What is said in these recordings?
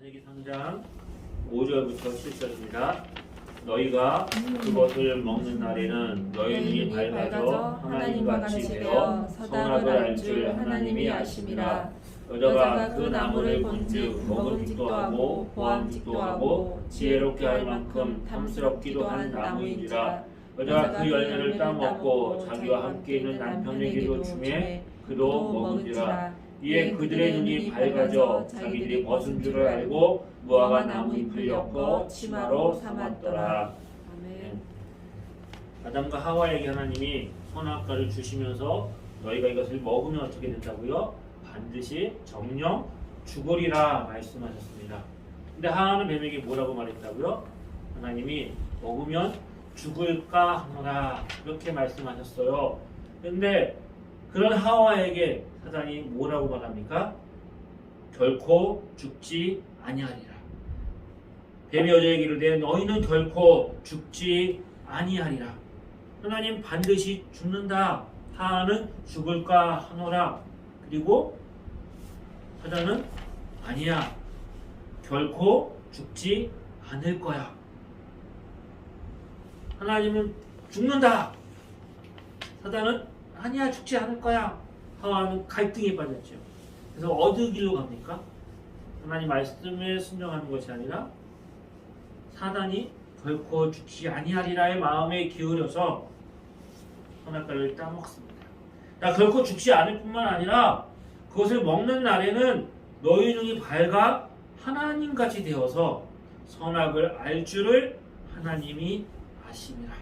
창세기 3장 5절부터 7절입니다. 너희가 그것을 먹는 날에는 너희 눈이 밝아져 하나님과 같이 되어 선악을 알 줄 하나님이 아심이라. 여자가 그 나무를 본즉 먹음직도 하고 보암직도 하고 지혜롭게 할 만큼 탐스럽기도 한 나무인지라. 여자가 그 열매를 따먹고 자기와 함께 있는 남편에게도 주매 그도 먹은지라. 이에 그들의 눈이 밝아져 자기들이 벗은 줄을 알고 무화과 나무 잎을 엮어 치마로 삼았더라. 아멘. 아담과 하와에게 하나님이 선악과를 주시면서 너희가 이것을 먹으면 어떻게 된다고요? 반드시 정령 죽으리라 말씀하셨습니다. 근데 하와는 뱀에게 뭐라고 말했다고요? 하나님이 먹으면 죽을까 하노라 이렇게 말씀하셨어요. 근데 그런 하와에게 사단이 뭐라고 말합니까? 결코 죽지 아니하리라. 뱀이 여자에게 이르되 너희는 결코 죽지 아니하리라. 하나님 반드시 죽는다. 하나는 죽을까 하노라. 그리고 사단은 아니야. 결코 죽지 않을 거야. 하나님은 죽는다. 사단은 아니야 죽지 않을 거야. 하와는 갈등에 빠졌죠. 그래서 어느 길로 갑니까? 하나님 말씀에 순종하는 것이 아니라 사단이 결코 죽지 아니하리라의 마음에 기울여서 선악과를 따먹습니다. 야, 결코 죽지 않을 뿐만 아니라 그것을 먹는 날에는 너희 눈이 밝아 하나님같이 되어서 선악을 알 줄을 하나님이 아심이라.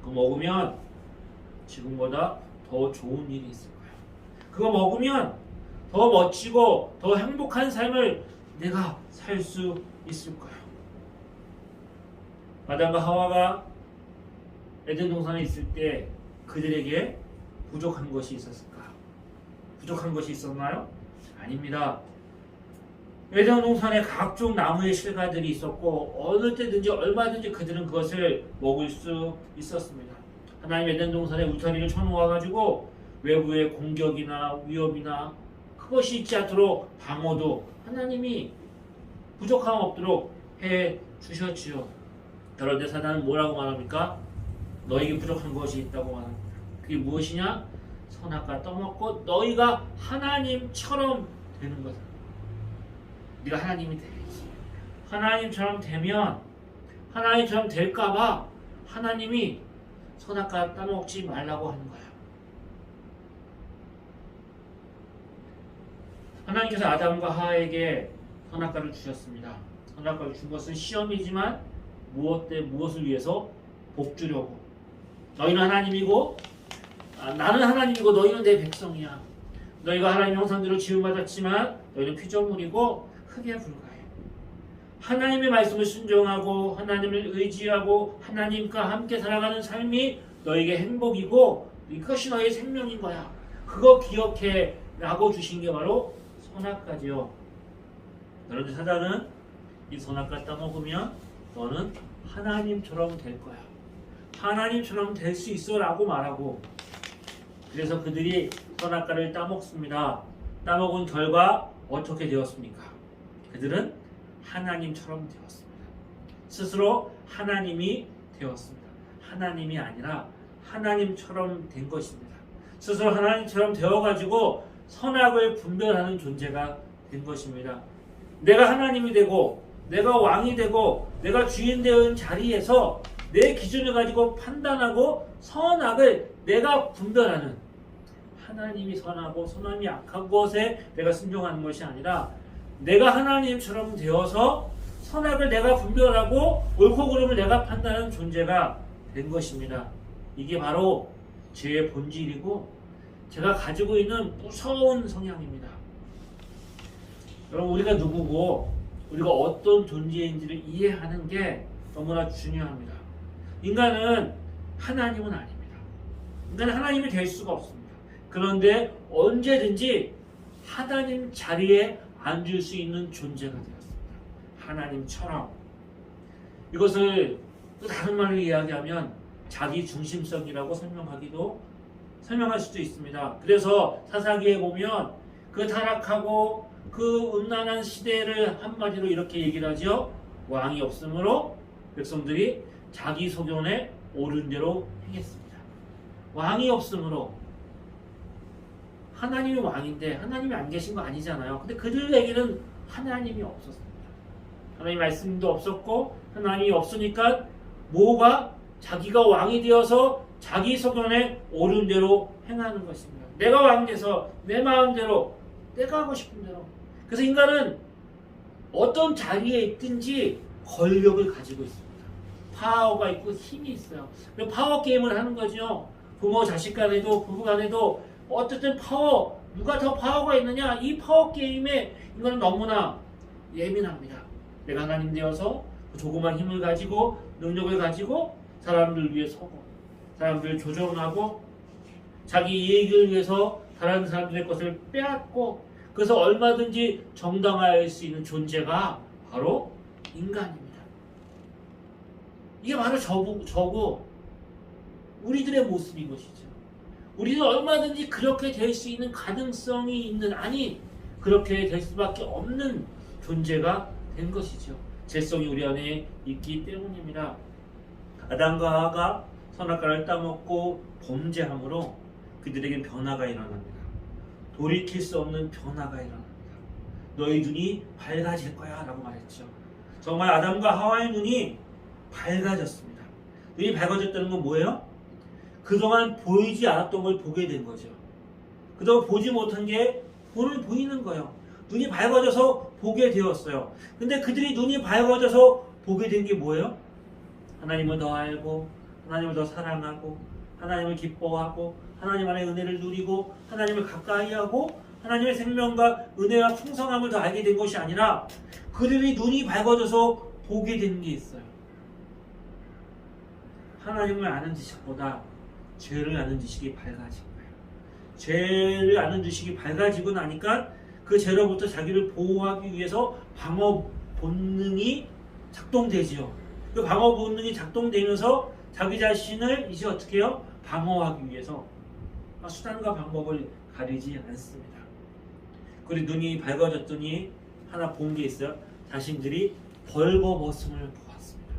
그거 먹으면 지금보다 더 좋은 일이 있을 거야. 그거 먹으면 더 멋지고 더 행복한 삶을 내가 살 수 있을 거야. 아담과 하와가 에덴 동산에 있을 때 그들에게 부족한 것이 있었을까? 부족한 것이 있었나요? 아닙니다. 에덴 동산에 각종 나무의 실과들이 있었고 어느 때든지 얼마든지 그들은 그것을 먹을 수 있었습니다. 하나님 에덴 동산에 울타리를 쳐놓아 가지고 외부의 공격이나 위협이나 그것이 있지 않도록 방어도 하나님이 부족함 없도록 해 주셨지요. 그런데 사단은 뭐라고 말합니까? 너에게 부족한 것이 있다고 말합니다. 그게 무엇이냐? 선악과 떠먹고 너희가 하나님처럼 되는 거다. 네가 하나님이 되겠지. 하나님처럼 되면 하나님처럼 될까봐 하나님이 선악과 따먹지 말라고 하는 거야. 하나님께서 아담과 하와에게 선악과를 주셨습니다. 선악과를 준 것은 시험이지만 무엇 때 무엇을 위해서 복 주려고. 너희는 하나님이고 아, 나는 하나님이고 너희는 내 백성이야. 너희가 하나님 형상대로 지음받았지만 너희는 피조물이고 흙에 불과해. 하나님의 말씀을 순종하고 하나님을 의지하고 하나님과 함께 살아가는 삶이 너에게 행복이고 이것이 너의 생명인 거야. 그거 기억해 라고 주신 게 바로 선악과지요. 그런데 사단은 이 선악과 따먹으면 너는 하나님처럼 될 거야. 하나님처럼 될 수 있어 라고 말하고 그래서 그들이 선악과를 따먹습니다. 따먹은 결과 어떻게 되었습니까? 그들은 하나님처럼 되었습니다. 스스로 하나님이 되었습니다. 하나님이 아니라 하나님처럼 된 것입니다. 스스로 하나님처럼 되어가지고 선악을 분별하는 존재가 된 것입니다. 내가 하나님이 되고 내가 왕이 되고 내가 주인 되는 자리에서 내 기준을 가지고 판단하고 선악을 내가 분별하는 하나님이 선하고 선함이 악한 것에 내가 순종하는 것이 아니라 내가 하나님처럼 되어서 선악을 내가 분별하고 옳고 그름을 내가 판단하는 존재가 된 것입니다. 이게 바로 죄의 본질이고 제가 가지고 있는 무서운 성향입니다. 여러분 우리가 누구고 우리가 어떤 존재인지를 이해하는 게 너무나 중요합니다. 인간은 하나님은 아닙니다. 인간은 하나님이 될 수가 없습니다. 그런데 언제든지 하나님 자리에 앉을 수 있는 존재가 되었습니다. 하나님처럼 이것을 또 다른 말로 이야기하면 자기 중심성이라고 설명하기도 설명할 수도 있습니다. 그래서 사사기에 보면 그 타락하고 그 음란한 시대를 한마디로 이렇게 얘기를 하죠. 왕이 없으므로 백성들이 자기 소견에 옳은 대로 행했습니다. 왕이 없으므로 하나님이 왕인데 하나님이 안 계신 거 아니잖아요. 근데 그들에게는 하나님이 없었습니다. 하나님 말씀도 없었고 하나님이 없으니까 뭐가 자기가 왕이 되어서 자기 소견에 옳은 대로 행하는 것입니다. 내가 왕 돼서 내 마음대로 내가 하고 싶은 대로. 그래서 인간은 어떤 자리에 있든지 권력을 가지고 있습니다. 파워가 있고 힘이 있어요. 파워 게임을 하는 거죠. 부모 자식 간에도 부부 간에도 어쨌든 파워 누가 더 파워가 있느냐 이 파워 게임에 인간은 너무나 예민합니다. 내가 하나님 되어서 그 조그만 힘을 가지고 능력을 가지고 사람들 위해 서고 사람들을 조정하고 자기 이익을 위해서 다른 사람들의 것을 빼앗고 그래서 얼마든지 정당화할 수 있는 존재가 바로 인간입니다. 이게 바로 저고, 저고 우리들의 모습인 것이죠. 우리는 얼마든지 그렇게 될 수 있는 가능성이 있는 아니 그렇게 될 수밖에 없는 존재가 된 것이죠. 죄성이 우리 안에 있기 때문입니다. 아담과 하와가 선악과를 따먹고 범죄함으로 그들에게 변화가 일어납니다. 돌이킬 수 없는 변화가 일어납니다. 너희 눈이 밝아질 거야 라고 말했죠. 정말 아담과 하와의 눈이 밝아졌습니다. 눈이 밝아졌다는 건 뭐예요? 그동안 보이지 않았던 걸 보게 된 거죠. 그동안 보지 못한 게 오늘 보이는 거예요. 눈이 밝아져서 보게 되었어요. 근데 그들이 눈이 밝아져서 보게 된 게 뭐예요? 하나님을 더 알고, 하나님을 더 사랑하고, 하나님을 기뻐하고, 하나님 안에 은혜를 누리고, 하나님을 가까이 하고, 하나님의 생명과 은혜와 풍성함을 더 알게 된 것이 아니라, 그들이 눈이 밝아져서 보게 된 게 있어요. 하나님을 아는 지식보다 죄를 아는 지식이 밝아진 거예요. 죄를 아는 지식이 밝아지고 나니까 그 죄로부터 자기를 보호하기 위해서 방어 본능이 작동되지요. 그 방어 본능이 작동되면서 자기 자신을 이제 어떻게 해요? 방어하기 위해서 수단과 방법을 가리지 않습니다. 그리고 눈이 밝아졌더니 하나 본 게 있어요. 자신들이 벌거벗음을 보았습니다.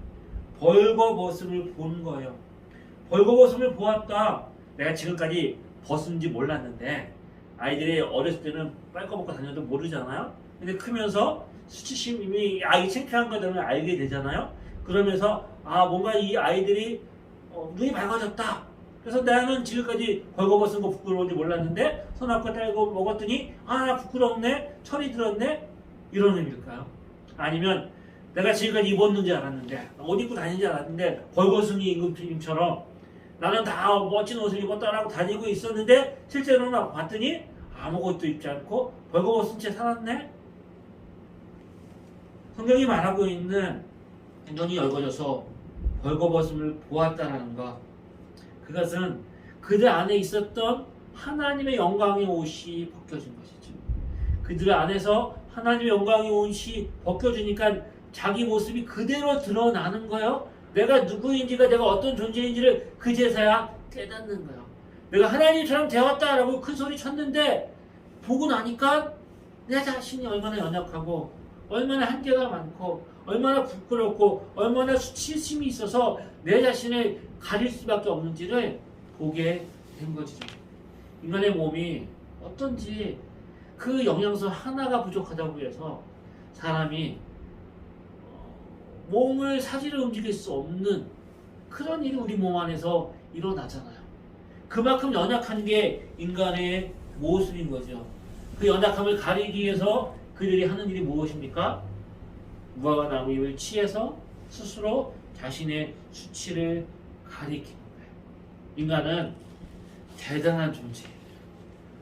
벌거벗음을 본 거예요. 벌거벗음을 보았다. 내가 지금까지 벗은지 몰랐는데 아이들이 어렸을 때는 빨거벗고 다녀도 모르잖아요. 근데 크면서 수치심이 아 이게 창피한 거들을 알게 되잖아요. 그러면서 아 뭔가 이 아이들이 어, 눈이 밝아졌다. 그래서 나는 지금까지 벌거벗은 거 부끄러운지 몰랐는데 손아까 딸고 먹었더니 아 부끄럽네 철이 들었네 이런 의미일까요? 아니면 내가 지금까지 입었는지 알았는데 옷 입고 다니는지 알았는데 벌거숭이 임금님처럼 나는 다 멋진 옷을 입었다라고 다니고 있었는데 실제로는 봤더니 아무것도 입지 않고 벌거벗은 채 살았네. 성경이 말하고 있는 눈이 열거져서 벌거벗음을 보았다라는 것. 그것은 그들 안에 있었던 하나님의 영광의 옷이 벗겨진 것이죠. 그들 안에서 하나님의 영광의 옷이 벗겨지니까 자기 모습이 그대로 드러나는 거예요. 내가 누구인지가 내가 어떤 존재인지를 그제서야 깨닫는 거예요. 내가 하나님처럼 되었다라고 큰 소리 쳤는데 보고 나니까 내 자신이 얼마나 연약하고 얼마나 한계가 많고 얼마나 부끄럽고 얼마나 수치심이 있어서 내 자신을 가릴 수밖에 없는지를 보게 된 것이죠. 인간의 몸이 어떤지 그 영양소 하나가 부족하다고 해서 사람이 몸을 사지를 움직일 수 없는 그런 일이 우리 몸 안에서 일어나잖아요. 그만큼 연약한 게 인간의 모습인 거죠. 그 연약함을 가리기 위해서 그들이 하는 일이 무엇입니까? 무화과 나무 잎을 취해서 스스로 자신의 수치를 가리키는 거예요. 인간은 대단한 존재예요.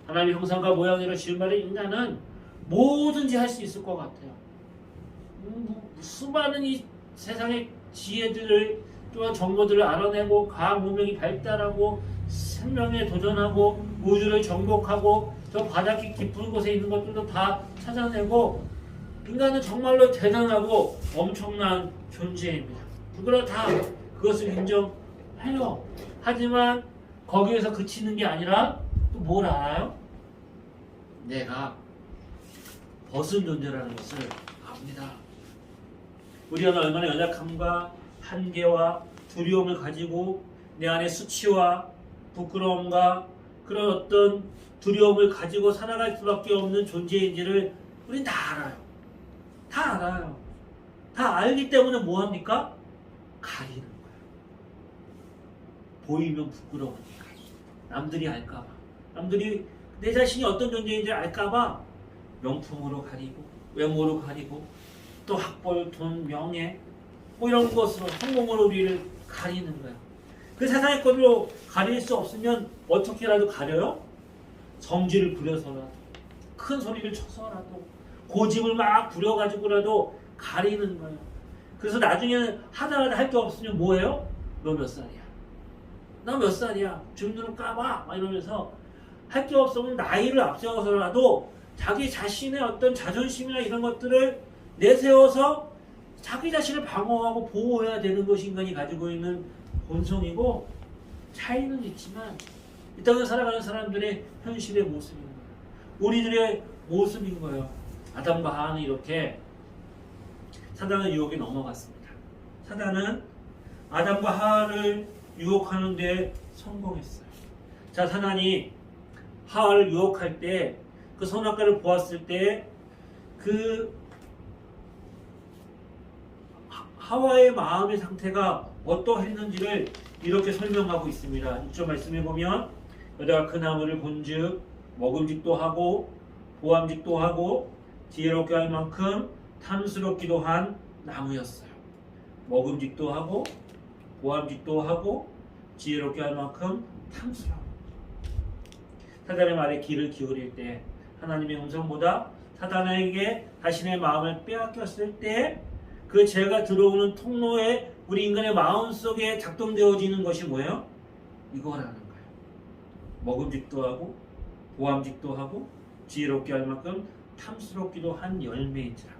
하나님의 형상과 모양으로 지은 말에 인간은 뭐든지 할 수 있을 것 같아요. 음, 수많은 이 세상의 지혜들을 또한 정보들을 알아내고 과학 문명이 발달하고 생명에 도전하고 우주를 정복하고 저 바닥 깊은 곳에 있는 것들도 다 찾아내고 인간은 정말로 대단하고 엄청난 존재입니다. 누구나 다 그것을 인정해요. 하지만 거기에서 그치는 게 아니라 또 뭘 알아요? 내가 벗은 존재라는 것을 압니다. 우리가 얼마나 연약함과 한계와 두려움을 가지고 내 안에 수치와 부끄러움과 그런 어떤 두려움을 가지고 살아갈 수밖에 없는 존재인지를 우린 다 알아요. 다 알아요. 다 알기 때문에 뭐 합니까? 가리는 거예요. 보이면 부끄러우니까. 남들이 알까봐. 남들이 내 자신이 어떤 존재인지 알까봐 명품으로 가리고, 외모로 가리고, 또 학벌, 돈, 명예, 뭐 이런 것으로, 성공으로 우리를 가리는 거예요. 그 세상의 것으로 가릴 수 없으면 어떻게라도 가려요? 성질을 부려서라도, 큰 소리를 쳐서라도, 고집을 막 부려가지고라도 가리는 거예요. 그래서 나중에는 하다 하다 할 게 없으면 뭐예요? 너 몇 살이야? 나 몇 살이야? 주민등록 까봐! 막 이러면서 할 게 없으면 나이를 앞세워서라도 자기 자신의 어떤 자존심이나 이런 것들을 내세워서 자기 자신을 방어하고 보호해야 되는 것이 인간이 가지고 있는 본성이고 차이는 있지만 이 땅을 살아가는 사람들의 현실의 모습인 거예요. 우리들의 모습인 거예요. 아담과 하와는 이렇게 사단의 유혹에 넘어갔습니다. 사단은 아담과 하와를 유혹하는 데 성공했어요. 자, 사단이 하와를 유혹할 때 그 선악과를 보았을 때 그 하와의 마음의 상태가 어떠했는지를 이렇게 설명하고 있습니다. 6절 말씀해 보면 여자가 그 나무를 본즉 먹음직도 하고 보암직도 하고 지혜롭게 할 만큼 탐스럽기도 한 나무였어요. 먹음직도 하고 보암직도 하고 지혜롭게 할 만큼 탐스러워. 사단의 말에 귀를 기울일 때 하나님의 음성보다 사단에게 자신의 마음을 빼앗겼을 때 그 죄가 들어오는 통로에 우리 인간의 마음 속에 작동되어지는 것이 뭐예요? 이거라는 거예요. 먹음직도 하고 보암직도 하고 지혜롭게 할 만큼 탐스럽기도 한 열매이지라.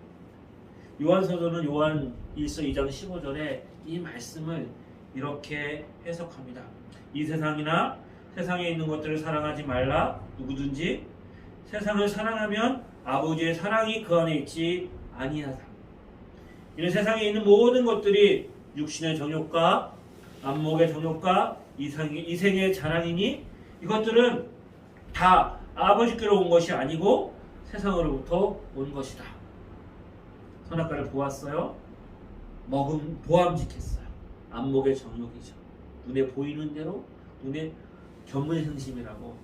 요한서도는 요한 1서 2장 15절에 이 말씀을 이렇게 해석합니다. 이 세상이나 세상에 있는 것들을 사랑하지 말라. 누구든지 세상을 사랑하면 아버지의 사랑이 그 안에 있지 아니하다. 이는 세상에 있는 모든 것들이 육신의 정욕과 안목의 정욕과 이생의, 이생의 자랑이니 이것들은 다 아버지께로 온 것이 아니고 세상으로부터 온 것이다. 선악과를 보았어요. 먹음 보암직했어요. 안목의 정욕이죠. 눈에 보이는 대로 눈에 견문생심이라고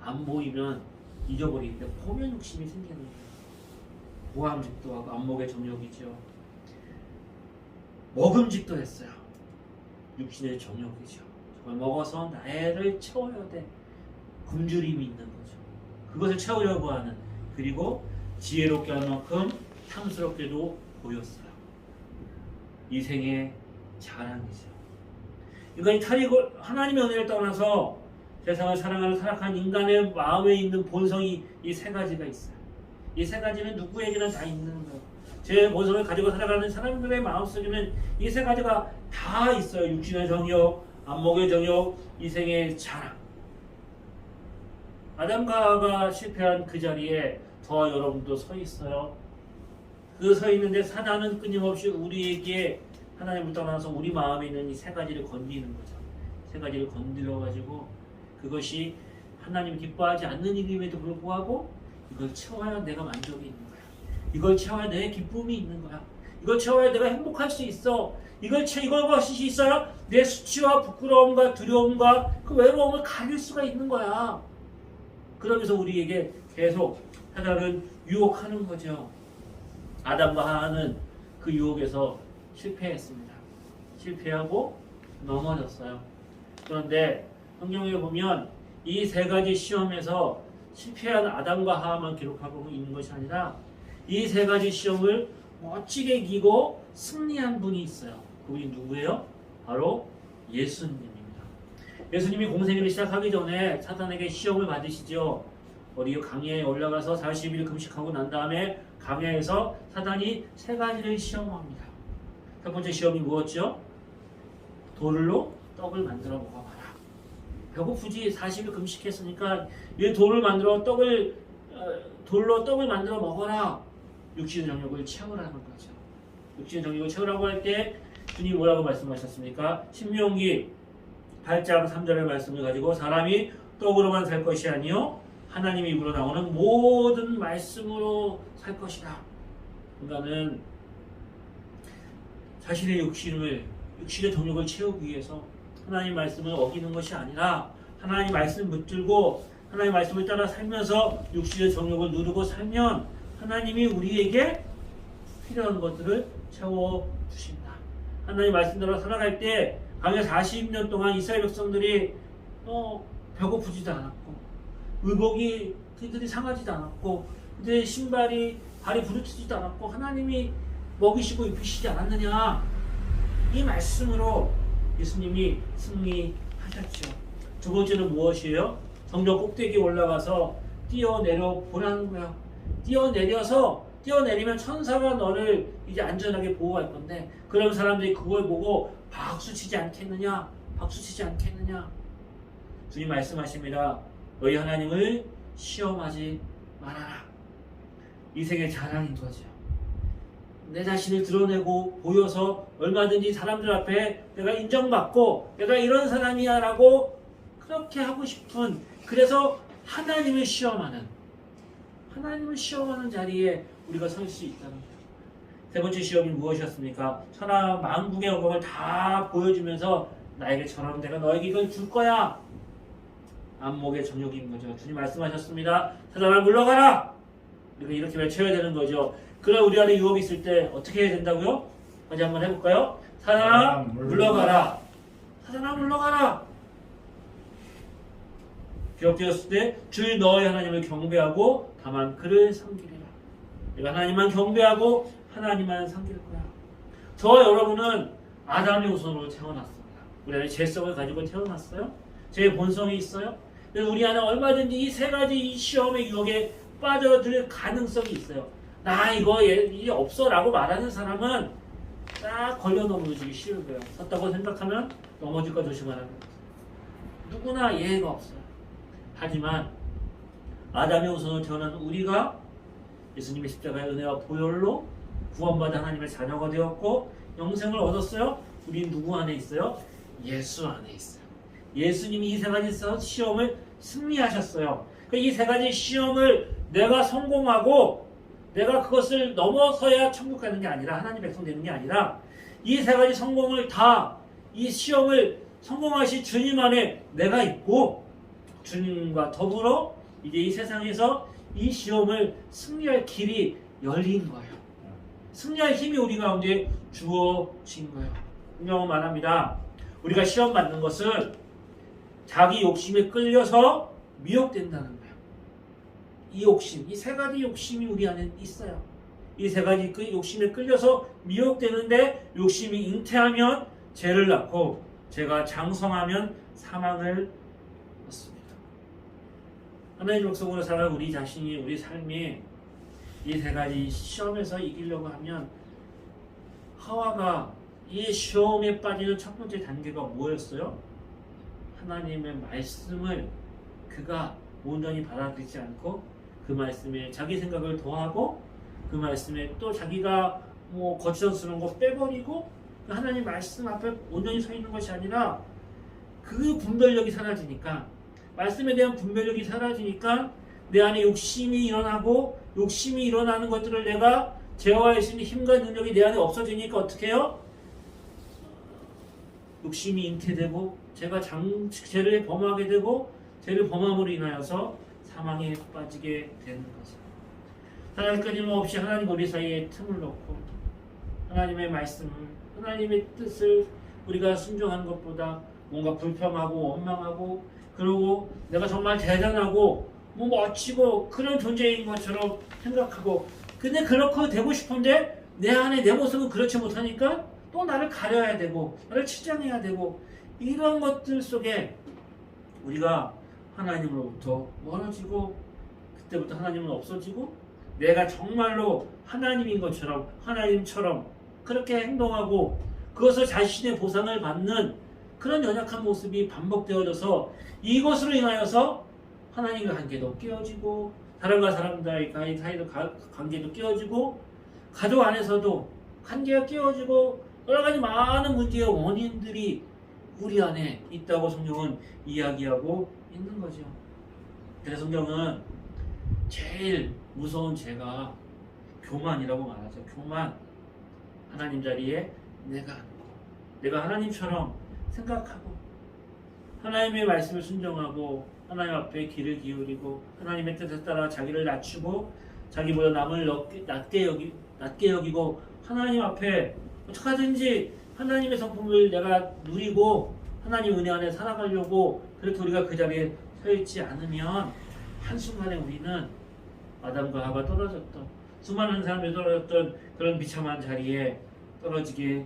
안 보이면 잊어버리는데 보면 욕심이 생기는 거예요. 보암직도 하고 안목의 정욕이죠. 먹음직도 했어요. 육신의 정욕이죠. 정말 먹어서 나를 채워야 돼. 굶주림이 있는 거죠. 그것을 채우려고 하는 그리고 지혜롭게 할 만큼 탐스럽게도 보였어요. 이 생의 자랑이죠. 인간이 탈이고 하나님의 은혜를 떠나서 세상을 사랑하는 타락한 인간의 마음에 있는 본성이 이 세 가지가 있어요. 이 세 가지는 누구에게나 다 있는 거예요. 제 본성을 가지고 살아가는 사람들의 마음속에는 이 세 가지가 다 있어요. 육신의 정욕, 안목의 정욕, 이생의 자랑. 아담과 하와가 실패한 그 자리에 저와 여러분도 서 있어요. 그 서 있는데 사단은 끊임없이 우리에게 하나님을 떠나서 우리 마음에 있는 이 세 가지를 건드리는 거죠. 세 가지를 건드려 가지고 그것이 하나님 기뻐하지 않는 일임에도 불구하고 이걸 채워야 내가 만족이 있는. 이걸 채워야 내 기쁨이 있는 거야. 이걸 채워야 내가 행복할 수 있어. 이걸 채 이걸 것이 있어야 내 수치와 부끄러움과 두려움과 그 외로움을 가릴 수가 있는 거야. 그러면서 우리에게 계속 사단은 유혹하는 거죠. 아담과 하와는 그 유혹에서 실패했습니다. 실패하고 넘어졌어요. 그런데 성경에 보면 이 세 가지 시험에서 실패한 아담과 하와만 기록하고 있는 것이 아니라 이 세 가지 시험을 멋지게 이기고 승리한 분이 있어요. 그분이 누구예요? 바로 예수님입니다. 예수님이 공생애를 시작하기 전에 사탄에게 시험을 받으시죠. 어디 강야에 올라가서 40일 금식하고 난 다음에 강야에서 사단이 세 가지를 시험합니다. 첫 번째 시험이 무엇죠? 돌로 떡을 만들어 먹어봐라. 배고프지 40일 금식했으니까 이 돌을 만들어 떡을 어, 돌로 떡을 만들어 먹어라. 육신의 정욕을 채우라는 거죠. 육신의 정욕을 채우라고 할 때 주님 뭐라고 말씀하셨습니까? 신명기 8장 3절의 말씀을 가지고 사람이 떡으로만 살 것이 아니요 하나님 입으로 나오는 모든 말씀으로 살 것이다. 그러니까는 자신의 욕심을 육신의 정욕을 채우기 위해서 하나님 말씀을 어기는 것이 아니라 하나님 말씀 붙들고 하나님 말씀을 따라 살면서 육신의 정욕을 누르고 살면 하나님이 우리에게 필요한 것들을 채워 주신다. 하나님 말씀대로 살아갈 때 강에 40년 동안 이스라엘 백성들이 어, 배고프지도 않았고 의복이 그들이 상하지도 않았고 그들의 신발이 발이 부르트지도 않았고 하나님이 먹이시고 입히시지 않았느냐 이 말씀으로 예수님이 승리하셨죠. 두 번째는 무엇이에요? 성전 꼭대기에 올라가서 뛰어내려 보라는 거야. 뛰어내려서 뛰어내리면 천사가 너를 이제 안전하게 보호할 건데 그런 사람들이 그걸 보고 박수 치지 않겠느냐? 박수 치지 않겠느냐? 주님 말씀하십니다. 너희 하나님을 시험하지 말아라. 이 세계 자랑인 거죠. 내 자신을 드러내고 보여서 얼마든지 사람들 앞에 내가 인정받고 내가 이런 사람이야 라고 그렇게 하고 싶은 그래서 하나님을 시험하는 하나님을 시험하는 자리에 우리가 설 수 있다는 거예요. 세 번째 시험이 무엇이었습니까? 천하 만국의 영광을 다 보여주면서 나에게 저런 내가 너에게 이걸 줄 거야. 안목의 정욕인 거죠. 주님 말씀하셨습니다. 사단아 물러가라. 우리가 이렇게 외쳐야 되는 거죠. 그럼 우리 안에 유혹이 있을 때 어떻게 해야 된다고요? 다시 한번 해볼까요? 사단아 물러가라. 사단아 물러가라. 기억되었을 때 주의 너의 하나님을 경배하고 다만 그를 섬기리라. 내가 하나님만 경배하고 하나님만 섬길 거야. 저 여러분은 아담의 후손으로 태어났습니다. 우리 안에 죄성을 가지고 태어났어요. 제 본성이 있어요. 우리 안에 얼마든지 이 세 가지 이 시험의 유혹에 빠져들 가능성이 있어요. 나 이거 얘- 이게 없어라고 말하는 사람은 딱 걸려 넘어지기 쉬운 거예요. 섰다고 생각하면 넘어질까 조심하라는 거예요. 누구나 예외가 없어요. 하지만 아담의 후손으로 태어난 우리가 예수님의 십자가의 은혜와 보혈로 구원받은 하나님의 자녀가 되었고 영생을 얻었어요. 우리 누구 안에 있어요? 예수 안에 있어요. 예수님이 이 세 가지 시험을 승리하셨어요. 그이세 가지 시험을 내가 성공하고 내가 그것을 넘어서야 천국 가는 게 아니라 하나님 백성 되는 게 아니라 이 세 가지 성공을 다 이 시험을 성공하신 주님 안에 내가 있고 주님과 더불어 이제 이 세상에서 이 시험을 승리할 길이 열린 거예요. 승리할 힘이 우리 가운데 주어진 거예요. 분명히 말합니다. 우리가 시험 받는 것은 자기 욕심에 끌려서 미혹된다는 거예요. 이 욕심, 이 세 가지 욕심이 우리 안에 있어요. 이 세 가지 그 욕심에 끌려서 미혹되는데 욕심이 잉태하면 죄를 낳고 죄가 장성하면 사망을. 하나님 백성으로 살아 우리 자신이 우리 삶이 이 세 가지 시험에서 이기려고 하면 하와가 이 시험에 빠지는 첫 번째 단계가 뭐였어요? 하나님의 말씀을 그가 온전히 받아들이지 않고 그 말씀에 자기 생각을 더하고 그 말씀에 또 자기가 뭐 거추장스러운 거 빼버리고 그 하나님 말씀 앞에 온전히 서 있는 것이 아니라 그 분별력이 사라지니까 말씀에 대한 분별력이 사라지니까 내 안에 욕심이 일어나고 욕심이 일어나는 것들을 내가 제어할 수 있는 힘과 능력이 내 안에 없어지니까 어떻게 해요? 욕심이 잉태되고 제가 장, 죄를 범하게 되고 죄를 범함으로 인하여서 사망에 빠지게 되는 거죠. 하나님 끊임없이 하나님 우리 사이에 틈을 놓고 하나님의 말씀을 하나님의 뜻을 우리가 순종하는 것보다 뭔가 불평하고 원망하고 그리고 내가 정말 대단하고 뭐 멋지고 그런 존재인 것처럼 생각하고 근데 그렇게 되고 싶은데 내 안에 내 모습은 그렇지 못하니까 또 나를 가려야 되고 나를 치장해야 되고 이런 것들 속에 우리가 하나님으로부터 멀어지고 그때부터 하나님은 없어지고 내가 정말로 하나님인 것처럼 하나님처럼 그렇게 행동하고 그것을 자신의 보상을 받는 그런 연약한 모습이 반복되어져서 이것으로 인하여서 하나님과 관계도 깨어지고 사람과 사람과의 사이도 가- 관계도 깨어지고 가족 안에서도 관계가 깨어지고 여러 가지 많은 문제의 원인들이 우리 안에 있다고 성경은 이야기하고 있는 거죠. 그래서 성경은 제일 무서운 죄가 교만이라고 말하죠. 교만. 하나님 자리에 내가. 내가 하나님처럼 생각하고 하나님의 말씀을 순종하고 하나님 앞에 귀를 기울이고 하나님의 뜻에 따라 자기를 낮추고 자기보다 남을 낮게- 여기 낮게 여기고 하나님 앞에 어떻게든지 하나님의 성품을 내가 누리고 하나님 은혜 안에 살아가려고 그렇게 우리가 그 자리에 서 있지 않으면 한순간에 우리는 아담과 하가 떨어졌던 수많은 사람들이 떨어졌던 그런 비참한 자리에 떨어지게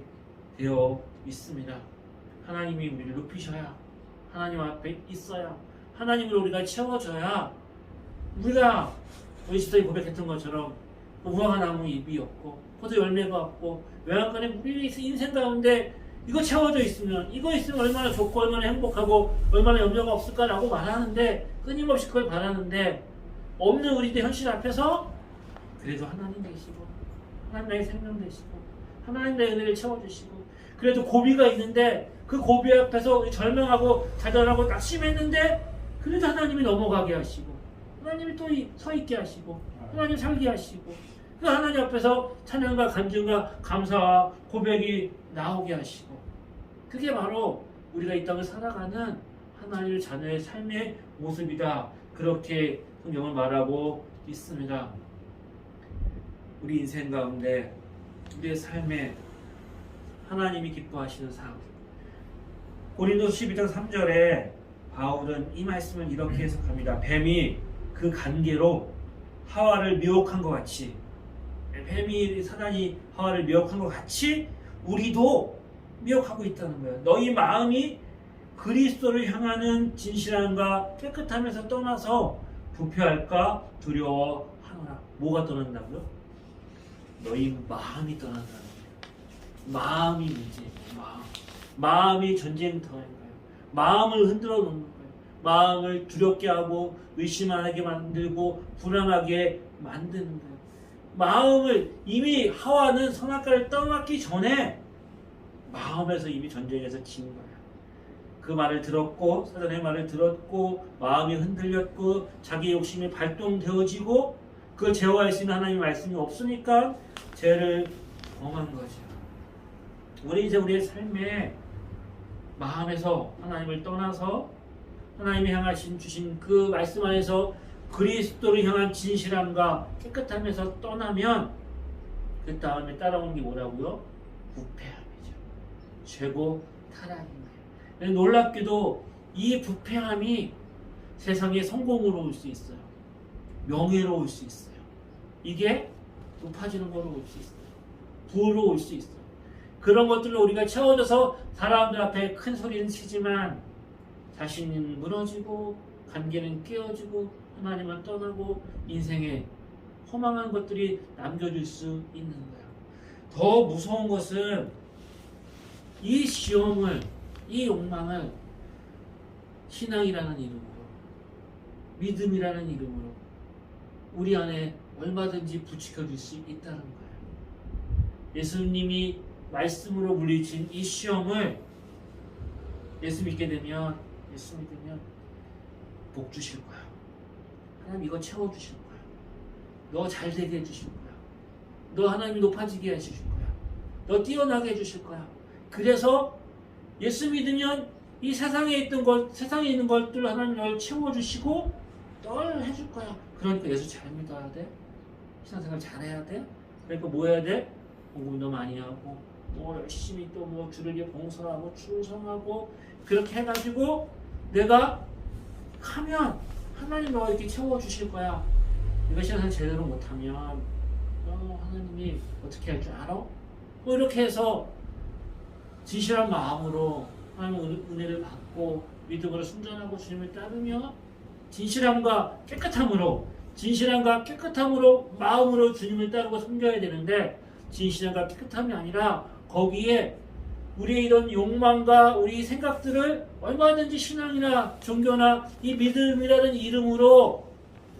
되어 있습니다. 하나님이 우리를 높이셔야 하나님 앞에 있어야 하나님으로 우리가 채워져야 우리가 우리 시스터이 고백했던 것처럼 무화과 나무 잎이 없고 포도 열매가 없고 외양간에 우리 인생 가운데 이거 채워져 있으면 이거 있으면 얼마나 좋고 얼마나 행복하고 얼마나 염려가 없을까라고 말하는데 끊임없이 그걸 바라는데 없는 우리들 현실 앞에서 그래도 하나님 되시고 하나님 나의 생명 되시고 하나님 나의 은혜를 채워주시고 그래도 고비가 있는데 그 고비 앞에서 절망하고 좌절하고 낙심했는데 그래도 하나님이 넘어가게 하시고 하나님이 또 서 있게 하시고 하나님 살게 하시고 그 하나님 앞에서 찬양과 간증과 감사와 고백이 나오게 하시고 그게 바로 우리가 이 땅을 살아가는 하나님의 자녀의 삶의 모습이다 그렇게 성경을 말하고 있습니다. 우리 인생 가운데 우리의 삶에 하나님이 기뻐하시는 삶. 고린도 12장 3절에 바울은 이 말씀을 이렇게 해석합니다. 뱀이 그 관계로 하와를 미혹한 것 같이 뱀이 사단이 하와를 미혹한 것 같이 우리도 미혹하고 있다는 거예요. 너희 마음이 그리스도를 향하는 진실함과 깨끗함에서 떠나서 부패할까 두려워하노라. 뭐가 떠난다고요? 너희 마음이 떠난다는. 마음이 문제예요. 마음. 마음이 전쟁터인 거예요. 마음을 흔들어 놓는 거예요. 마음을 두렵게 하고 의심하게 만들고 불안하게 만드는 거예요. 마음을 이미 하와는 선악과를 떠났기 전에 마음에서 이미 전쟁에서 진 거예요. 그 말을 들었고 사단의 말을 들었고 마음이 흔들렸고 자기 욕심이 발동되어지고 그걸 제어할 수 있는 하나님의 말씀이 없으니까 죄를 범한 거죠. 우리 이제 우리의 삶에 마음에서 하나님을 떠나서 하나님이 향하신 주신 그 말씀 안에서 그리스도를 향한 진실함과 깨끗함에서 떠나면 그 다음에 따라오는 게 뭐라고요? 부패함이죠. 죄고 거예요. 놀랍게도 이 부패함이 세상의 성공으로 올 수 있어요. 명예로 올 수 있어요. 이게 높아지는 거로 올 수 있어요. 부로 올 수 있어요. 그런 것들로 우리가 채워져서 사람들 앞에 큰 소리는 치지만 자신은 무너지고 관계는 깨어지고 하나님을 떠나고 인생에 허망한 것들이 남겨질 수 있는 거예요. 더 무서운 것은 이 시험을 이 욕망을 신앙이라는 이름으로 믿음이라는 이름으로 우리 안에 얼마든지 부추겨질 수 있다는 거예요. 예수님이 말씀으로 물리친 이 시험을 예수 믿게 되면 예수 믿으면 복 주실 거야. 하나님 이거 채워 주실 거야. 너 잘 되게 해 주실 거야. 너 하나님이 높아지게 해 주실 거야. 너 뛰어나게 해 주실 거야. 그래서 예수 믿으면 이 세상에 있던 것, 세상에 있는 것들 하나님 널 채워 주시고 널 해줄 거야. 그러니까 예수 잘 믿어야 돼. 신앙생활 잘해야 돼. 그러니까 뭐 해야 돼? 공부도 많이 하고 뭐 열심히 또 뭐 주를 봉사하고 충성하고 그렇게 해가지고 내가 하면 하나님 너가 이렇게 채워 주실 거야. 내가 신앙생활 제대로 못하면 어, 하나님이 어떻게 할 줄 알아? 뭐 이렇게 해서 진실한 마음으로 하나님 은- 은혜를 받고 믿음으로 순전하고 주님을 따르며 진실함과 깨끗함으로 진실함과 깨끗함으로 마음으로 주님을 따르고 섬겨야 되는데 진실함과 깨끗함이 아니라 거기에 우리의 이런 욕망과 우리 생각들을 얼마든지 신앙이나 종교나 이 믿음이라는 이름으로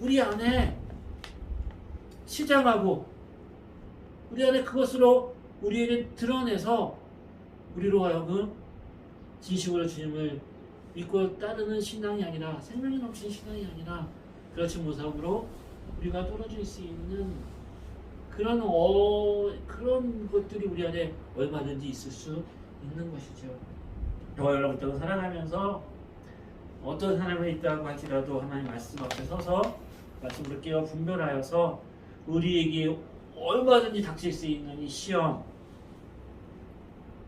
우리 안에 치장하고 우리 안에 그것으로 우리를 드러내서 우리로 하여금 진심으로 주님을 믿고 따르는 신앙이 아니라 생명이 넘치는 신앙이 아니라 그렇지 못함으로 우리가 떨어질 수 있는 그런 어 그런 것들이 우리 안에 얼마든지 있을 수 있는 것이죠. 저와 여러분들은 살아가면서 어떤 사람이 있다고 할지라도 하나님 말씀 앞에 서서 말씀을 깨어 분별하여서 우리에게 얼마든지 닥칠 수 있는 이 시험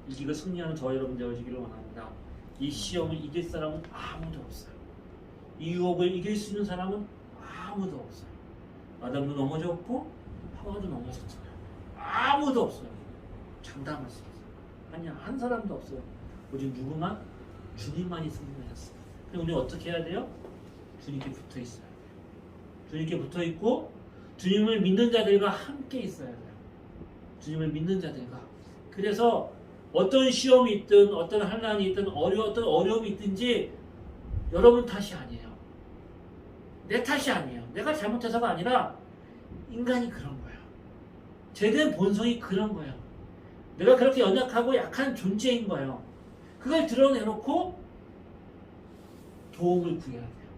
이기고 승리하는 저와 여러분 되어지기를 원합니다. 이 시험을 이길 사람은 아무도 없어요. 이 유혹을 이길 수 있는 사람은 아무도 없어요. 아담도 넘어졌고 하와도 넘어졌잖아요. 아무도 없어요. 장담할 수 있어요. 아니야 한 사람도 없어요. 오직 누구만 주님만이 승리하셨어요. 그럼 우리 어떻게 해야 돼요? 주님께 붙어 있어요. 주님께 붙어 있고 주님을 믿는 자들과 함께 있어야 돼요. 주님을 믿는 자들과. 그래서 어떤 시험이 있든 어떤 환난이 있든 어려웠던 어려움이 있든지 여러분 탓이 아니에요. 내 탓이 아니에요. 내가 잘못해서가 아니라 인간이 그런 거예요. 제된 본성이 그런 거예요. 내가 그렇게 연약하고 약한 존재인 거예요. 그걸 드러내놓고 도움을 구해야 돼요.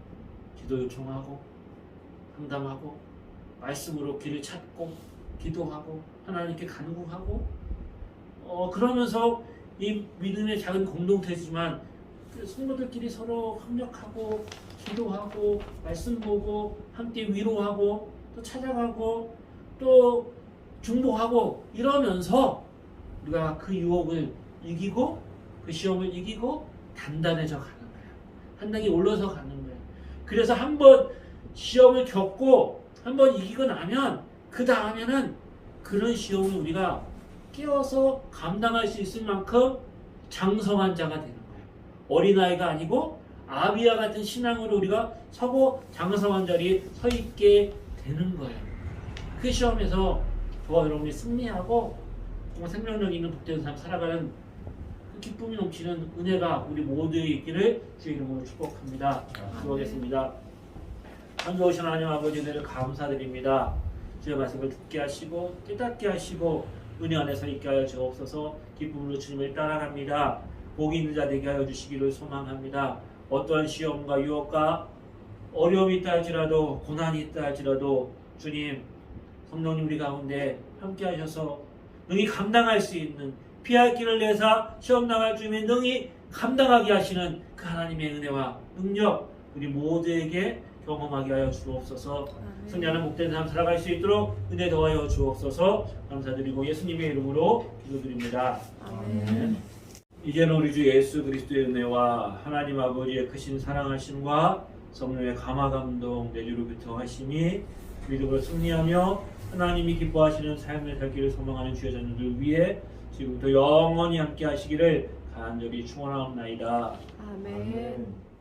기도 요청하고 상담하고 말씀으로 길을 찾고 기도하고 하나님께 간구하고 어 그러면서 이 믿음의 작은 공동체지만 그 성도들끼리 서로 협력하고 기도하고 말씀 보고 함께 위로하고 또 찾아가고 또 중보하고 이러면서 우리가 그 유혹을 이기고 그 시험을 이기고 단단해져 가는 거예요. 한 단계 올라서 가는 거예요. 그래서 한번 시험을 겪고 한번 이기고 나면 그 다음에는 그런 시험을 우리가 깨워서 감당할 수 있을 만큼 장성한 자가 되는 거예요. 어린아이가 아니고 아비와 같은 신앙으로 우리가 서고 장성한 자리에 서 있게 되는 거예요. 그 시험에서 저와 여러분이 승리하고 정말 생명력 있는 복된 삶 살아가는 그 기쁨이 넘치는 은혜가 우리 모두에 있기를 주의 이름으로 축복합니다. 기도하겠습니다. 한 좋으신 하나님 아버지 은혜를 감사드립니다. 주의 말씀을 듣게 하시고 깨닫게 하시고 은혜 안에서 있게 하여 주옵소서 기쁨으로 주님을 따라갑니다. 복이 있는 자 되게 하여 주시기를 소망합니다. 어떠한 시험과 유혹과 어려움이 있다 할지라도 고난이 있다 할지라도 주님 성령님 우리 가운데 함께 하셔서 능히 감당할 수 있는 피할 길을 내사 시험 나갈 주님의 능히 감당하게 하시는 그 하나님의 은혜와 능력 우리 모두에게 경험하게 하여 주옵소서 승리하는 목된 삶 살아갈 수 있도록 은혜 더하여 주옵소서 감사드리고 예수님의 이름으로 기도드립니다. 아멘. 이제는 우리 주 예수 그리스도의 은혜와 하나님 아버지의 크신 사랑하심과 성령의 감화 감동 내주로부터 하심이 믿음으로 승리하며 하나님이 기뻐하시는 삶을 살기를 소망하는 주의 자녀들 위해 지금부터 영원히 함께 하시기를 간절히 축원하옵나이다. 아멘.